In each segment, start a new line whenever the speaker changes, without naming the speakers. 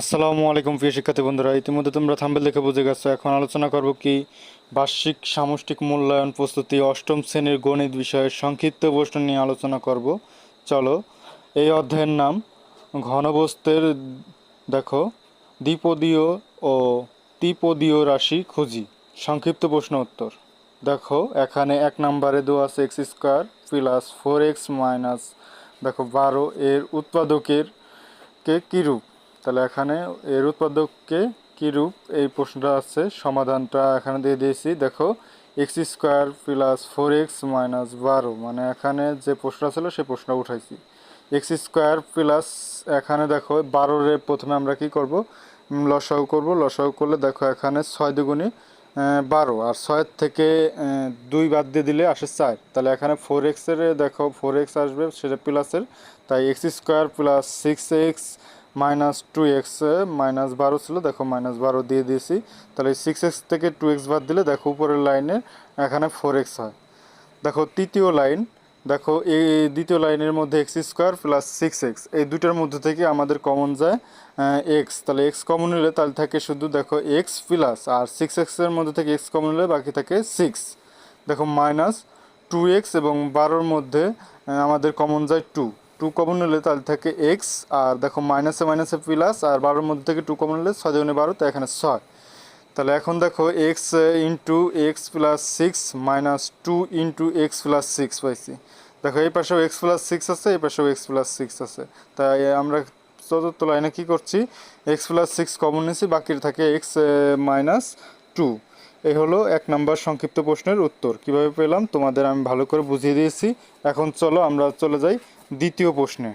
আসসালামু আলাইকুম প্রিয় শিক্ষার্থী বন্ধুরা। ইতিমধ্যে তোমরা থাম্বেল দেখে বুঝে গেছো, এখন আলোচনা করব কি বার্ষিক সামষ্টিক মূল্যায়ন প্রস্তুতি অষ্টম শ্রেণির গণিত বিষয়ের সংক্ষিপ্ত প্রশ্ন নিয়ে আলোচনা করব। চলো, এই অধ্যায়ের নাম, ঘনবস্তের, দেখো, দ্বিপদীয় ও ত্রিপদীয় রাশি খুঁজি। সংক্ষিপ্ত প্রশ্ন উত্তর। দেখো, এখানে এক নম্বরে দেওয়া আছে x square plus four x minus, দেখো, বারো এর উৎপাদকের কে কীরূপ? তাহলে এখানে এর উৎপাদককে কীরূপ এই প্রশ্নটা আছে, সমাধানটা এখানে দিয়ে দিয়েছি। দেখো, x square plus four x minus বারো মানে এখানে যে প্রশ্নটা ছিল সেই প্রশ্নটা উঠাইছি। এক্স স্কোয়ার প্লাস এখানে দেখো, বারোরে প্রথমে আমরা কি করব? লসাগু করব। লসাগু করলে দেখো, এখানে ছয় দুগুণি বারো। আর ছয়ের থেকে দুই বাদ দিয়ে দিলে আসে চার। তাহলে এখানে ফোর এক্সের দেখো, ফোর এক্স আসবে, সেটা প্লাসের। তাই x square plus six x minus two x minus বারো ছিল, দেখো মাইনাস বারো দিয়ে দিয়েছি। তাহলে সিক্স এক্স থেকে টু এক্স বাদ দিলে দেখো উপরের লাইনে এখানে ফোর এক্স হয়। দেখো তৃতীয় লাইন, দেখো এই দ্বিতীয় লাইনের মধ্যে x square plus six x এই দুটার মধ্যে থেকে আমাদের কমন যায় এক্স তাহলে এক্স কমন নিলে তাহলে থাকে শুধু দেখো এক্স প্লাস আর সিক্স এক্সের মধ্যে থেকে এক্স কমন নিলে বাকি থাকে সিক্স দেখো মাইনাস টু এক্স এবং বারোর মধ্যে আমাদের কমন যায় টু টু কমন নিলে তাহলে থাকে এক্স আর দেখো মাইনাসে মাইনাসে প্লাস আর বারোর মধ্যে থেকে টু কমন নিলে ছয় দুগুণে বারো, তো এখানে ছয়। তাহলে এখন দেখো x into x plus six minus two into x plus six পাইছি। দেখো এই পাশেও এক্স প্লাস সিক্স আছে, এই পাশেও এক্স প্লাস সিক্স আছে। তাই আমরা চতুর্থ লাইনে কি করছি? এক্স প্লাস সিক্স কমন নিয়েছি বাকি থাকে এক্স মাইনাস টু এই হলো এক নাম্বার সংক্ষিপ্ত প্রশ্নের উত্তর। কীভাবে পেলাম? তোমাদের আমি ভালো করে বুঝিয়ে দিয়েছি। এখন চলো আমরা চলে যাই দ্বিতীয় প্রশ্নে।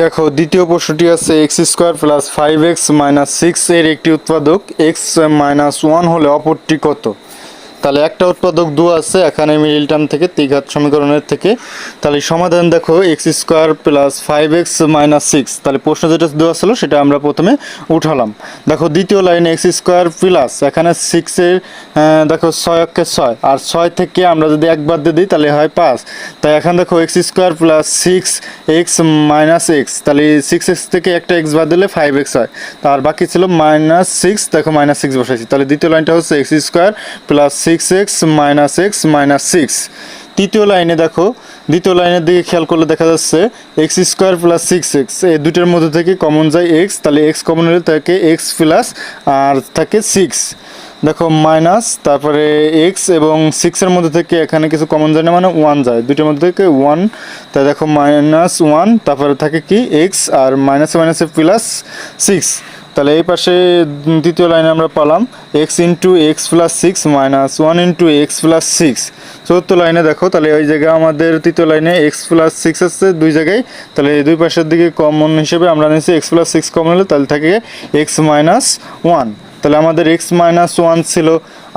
দেখো, দ্বিতীয় প্রশ্নটি আছে x square plus five x minus six এর একটি উৎপাদক এক্স মাইনাস ওয়ান হলে অপরটি কত? তাহলে একটা উৎপাদক দু আছে, এখানে মিডিল টার্ম থেকে তিঘাত সমীকরণের থেকে। তাহলে সমাধান দেখো x square plus five x minus six তাহলে প্রশ্ন যেটা দেওয়া ছিল, সেটা আমরা প্রথমে উঠালাম। দেখো, দ্বিতীয় লাইনে এক্স স্কোয়ার প্লাস এখানে সিক্সের দেখো, ছয় অক্ষে ছয়। আর ছয় থেকে আমরা যদি একবার দিয়ে দিই, তাহলে হয় পাঁচ। তাই এখন দেখো x square plus six x minus x তাহলে সিক্স এক্স থেকে একটা এক্স বাদ দিলে ফাইভ এক্স হয়। তার বাকি ছিল মাইনাস সিক্স দেখো মাইনাস সিক্স বসাইছি। তাহলে দ্বিতীয় লাইনটা হচ্ছে x square plus six x minus x minus six তৃতীয় লাইনে দেখো, দ্বিতীয় লাইনের দিকে খেয়াল করলে দেখা যাচ্ছে x square plus six x এই দুটোর মধ্যে থেকে কমন যায় এক্স তাহলে এক্স কমন হলে থাকে এক্স প্লাস আর থাকে সিক্স দেখো মাইনাস তারপরে এক্স এবং সিক্সের মধ্যে থেকে এখানে কিছু কমন যায় না মানে ওয়ান যায়। দুটোর মধ্যে থেকে ওয়ান তাই দেখো মাইনাস ওয়ান তারপরে থাকে কি এক্স আর মাইনাসে মাইনাসে প্লাস সিক্স তাহলে এই পাশে দ্বিতীয় লাইনে আমরা পালাম। X into x plus six minus one into x plus six চতুর্থ লাইনে দেখো, তাহলে ওই জায়গায় আমাদের তৃতীয় লাইনে এক্স প্লাস সিক্স আসছে দুই জায়গায়। তাহলে এই দুই পাশের দিকে কমন হিসেবে আমরা নিচ্ছি এক্স প্লাস সিক্স কমন হলে তাহলে থাকে এক্স মাইনাস ওয়ান তাহলে আমাদের এক্স মাইনাস ওয়ান ছিল।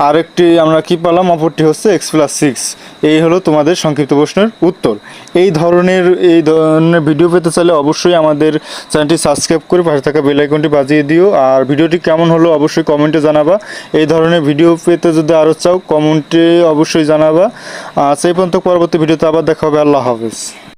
আরেকটি আমরা কি পেলাম? অপরটি হচ্ছে এক্স প্লাস সিক্স এই হলো তোমাদের সংক্ষিপ্ত প্রশ্নের উত্তর। এই ধরনের এই ধরনের ভিডিও পেতে চাইলে অবশ্যই আমাদের চ্যানেলটি সাবস্ক্রাইব করে পাশে থাকা বেল আইকনটি বাজিয়ে দিও। আর ভিডিওটি কেমন হলো অবশ্যই কমেন্টে জানাবা। এই ধরনের ভিডিও পেতে যদি আরও চাও কমেন্টে অবশ্যই জানাবা। সেই পর্যন্ত পরবর্তী ভিডিওতে আবার দেখা হবে। আল্লাহ হাফেজ।